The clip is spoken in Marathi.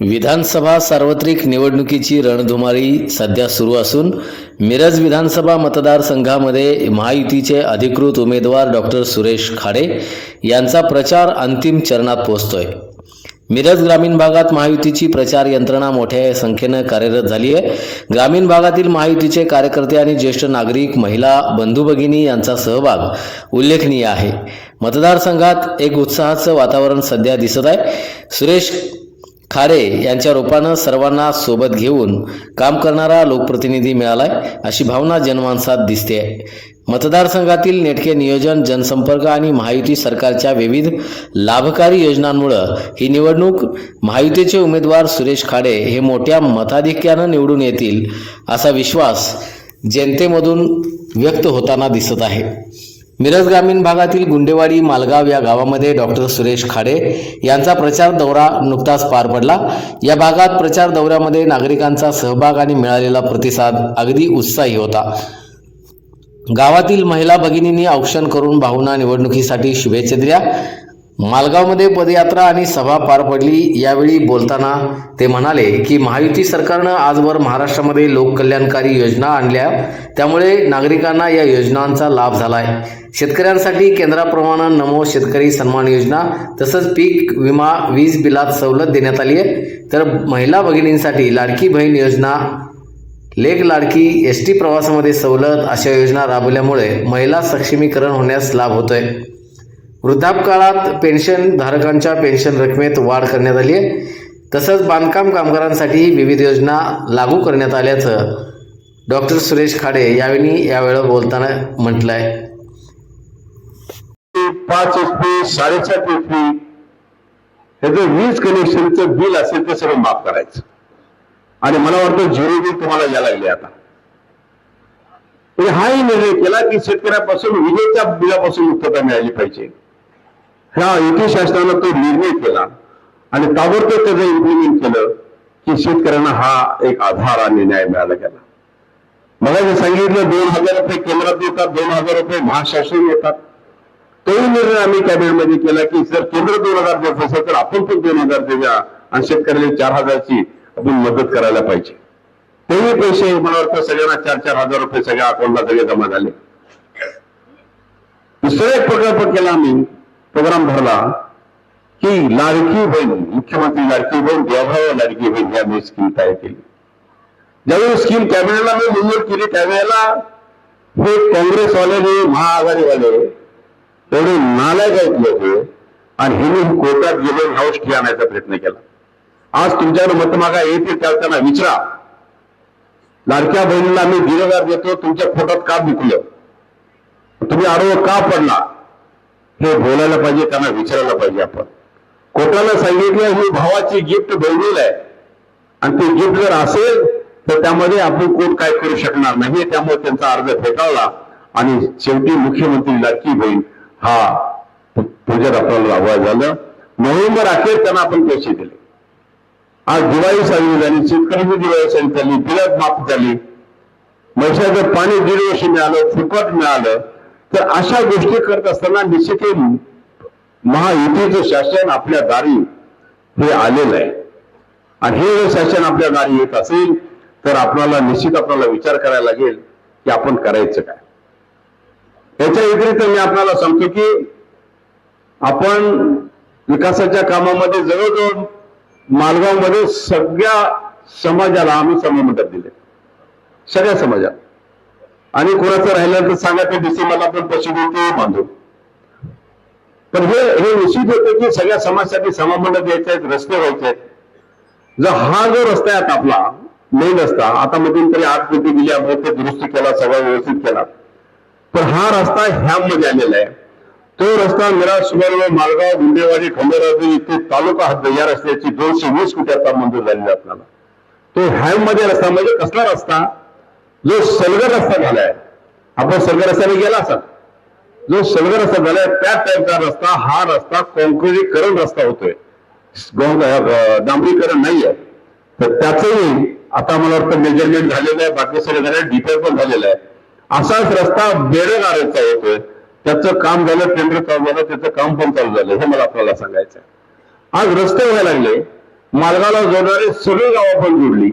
विधानसभा सार्वत्रिक निवडणुकीची रणधुमाळी सध्या सुरू असून मिरज विधानसभा मतदारसंघामध्ये महायुतीचे अधिकृत उमेदवार डॉक्टर सुरेश खाडे यांचा प्रचार अंतिम चरणात पोहोचतोय. मिरज ग्रामीण भागात महायुतीची प्रचार यंत्रणा मोठ्या संख्येनं कार्यरत झाली आहे ग्रामीण भागातील महायुतीचे कार्यकर्ते आणि ज्येष्ठ नागरिक महिला बंधू भगिनी यांचा सहभाग उल्लेखनीय आहे. मतदारसंघात एक उत्साहाचं वातावरण सध्या दिसत आहे. सुरेश खाडे यांच्या रूपानं सर्वांना सोबत घेऊन काम करणारा लोकप्रतिनिधी मिळालाय अशी भावना जनमानसात दिसते मतदारसंघातील नेटके नियोजन जनसंपर्क आणि महायुती सरकारच्या विविध लाभकारी योजनांमुळं ही निवडणूक महायुतीचे उमेदवार सुरेश खाडे हे मोठ्या मताधिक्यानं निवडून येतील असा विश्वास जनतेमधून व्यक्त होताना दिसत आहे. मिरज ग्रामीण भागातील गुंडेवाडी मालगाव या गावामध्ये डॉक्टर सुरेश खाडे यांचा प्रचार दौरा नुकताच पार पडला. या भागात प्रचार दौऱ्यामध्ये नागरिकांचा सहभाग आणि मिळालेला प्रतिसाद अगदी उत्साही होता. गावातील महिला भगिनींनी औक्षण करून भावना निवडणुकीसाठी शुभेच्छा दिल्या. मालगावमध्ये पदयात्रा आणि सभा पार पडली. यावेळी बोलताना ते म्हणाले की महायुती सरकारनं आजवर महाराष्ट्रामध्ये लोककल्याणकारी योजना आणल्या. त्यामुळे नागरिकांना या योजनांचा लाभ झालाय. शेतकऱ्यांसाठी केंद्राप्रमाणे नमो शेतकरी सन्मान योजना तसंच पीक विमा वीज बिलात सवलत देण्यात आली आहे. तर महिला भगिनींसाठी लाडकी बहीण योजना लेख लाडकी एस टी प्रवासामध्ये सवलत अशा योजना राबवल्यामुळे महिला सक्षमीकरण होण्यास लाभ होतोय. वृद्धापकाळात पेन्शन धारकांच्या पेन्शन रकमेत वाढ करण्यात आली आहे. तसंच बांधकाम कामगारांसाठीही विविध योजना लागू करण्यात आल्याचं डॉक्टर सुरेश खाडे यावेळी यावेळेला बोलताना म्हटलं आहे पाच एच पी साडेसात एच पी ह्याचं वीज कनेक्शनचं बिल असेल ते सगळं माफ करायचं. आणि मला वाटतं झिरो बिल तुम्हाला या लागले आता. म्हणजे हाही निर्णय केला की शेतकऱ्यापासून विजेच्या बिलापासून मुक्तता मिळाली पाहिजे. ह्या युती शासनानं तो निर्णय केला आणि ताबडतोब त्याचं इम्प्लिमेंट केलं की शेतकऱ्यांना हा एक आधार आणि न्याय मिळाला गेला मला जे सांगितलं दोन हजार रुपये केंद्रात येतात दोन हजार रुपये महाशासन येतात तोही निर्णय आम्ही कॅबिनेटमध्ये केला की जर केंद्र दोन हजार देत असेल तर आपण पण दोन हजार देऊया आणि शेतकऱ्याला चार हजारची आपण मदत करायला पाहिजे. तेही पैसे मला वाटतं सगळ्यांना चार चार हजार रुपये सगळ्या अकाउंटला सगळे जमा झाले. दुसरा एक प्रकल्प केला आम्ही. प्रोग्राम भरला की लाडकी बहीण मुख्यमंत्री लाडकी बहीण देवभाव लाडकी बहीण या मी स्कीम तयार केली. ज्यावेळी स्कीम कॅबिनेटला मी मंजूर केली त्यावेळेला हे काँग्रेसवाले महाआघाडीवाले एवढे नालायक आहेत लोक आणि हिने कोर्टात गेले हाऊस ठे आणायचा प्रयत्न केला. आज तुमच्याकडे मतमागा येतील त्या त्यांना विचारा. लाडक्या बहिणीला मी दीड देतो तुमच्या फोटात का दुखलं? तुम्ही आरोप का पडला? हे बोलायला पाहिजे त्यांना विचारायला पाहिजे आपण. कोर्टाला सांगितलं ही भावाची गिफ्ट बहिणीला आहे. आणि ते गिफ्ट जर असेल तर त्यामध्ये आपण कोर्ट काय करू शकणार नाही. त्यामुळे त्यांचा अर्ज फेटाळला. आणि शेवटी मुख्यमंत्री लाडकी बहीण हा प्रोजेक्ट आपल्याला लाभवा झालं. नोव्हेंबर अखेर त्यांना आपण पैसे दिले. आज दिवाळी साजरी झाली शेतकऱ्यांची दिवाळी साजरी झाली बिलात माफ झाली. म्हैसाचं पाणी दीड वर्ष मिळालं फुकट मिळालं. तर अशा गोष्टी करत असताना निश्चित महायुतीचं शासन आपल्या दारी हे आलेलं आहे. आणि हे जर शासन आपल्या दारी येत असेल तर आपल्याला निश्चित आपल्याला विचार करायला लागेल की आपण करायचं काय. याच्या व्यतिरिक्त मी आपल्याला सांगतो की आपण विकासाच्या कामामध्ये जवळजवळ मालगावमध्ये सगळ्या समाजाला आम्ही समामंडप दिले. सगळ्या समाजाला. आणि कोणाचं राहिलं तर सांगा ते डिसेंबरला आपण पशुगुंती बांधू. पण हे हे निश्चित होतं की सगळ्या समाजासाठी समामंडळ द्यायचे आहेत रस्ते व्हायचे आहेत. जर हा जो रस्ता आहे आपला मेन रस्ता आता मधून आठ कोटी दिल्यामुळे ते दुरुस्त केला सगळं व्यवस्थित केला. पण हा रस्ता ह्यामध्ये आलेला आहे. तो रस्ता मिराज सुमार मालगाव गुंडेवाडी खंडेराजू इथे तालुका हद्द या रस्त्याची दोनशे वीस कोटी आता मंजूर झालेली आपल्याला. तो ह्याममध्ये रस्ता म्हणजे कसला रस्ता? जो सलगर रस्ता झालाय. आपण सलगर रस्त्याने गेला असाल. जो सलगर रस्ता झालाय त्या टाईपचा रस्ता हा रस्ता कॉन्क्रिटीकरण रस्ता होतोय. डांबरीकरण नाहीये. तर त्याचंही आता मला वाटतं मेजरमेंट झालेलं आहे बाकी सगळं झालं डिपेअर पण झालेलं आहे. असाच रस्ता बेडगारेचा होतोय त्याचं काम झालं टेंडर चालू झालं त्याचं काम पण चालू झालं हे मला आपल्याला सांगायचं आज रस्ते व्हायला लागले. मालगावला जोडणारे सगळी गावं पण जोडली.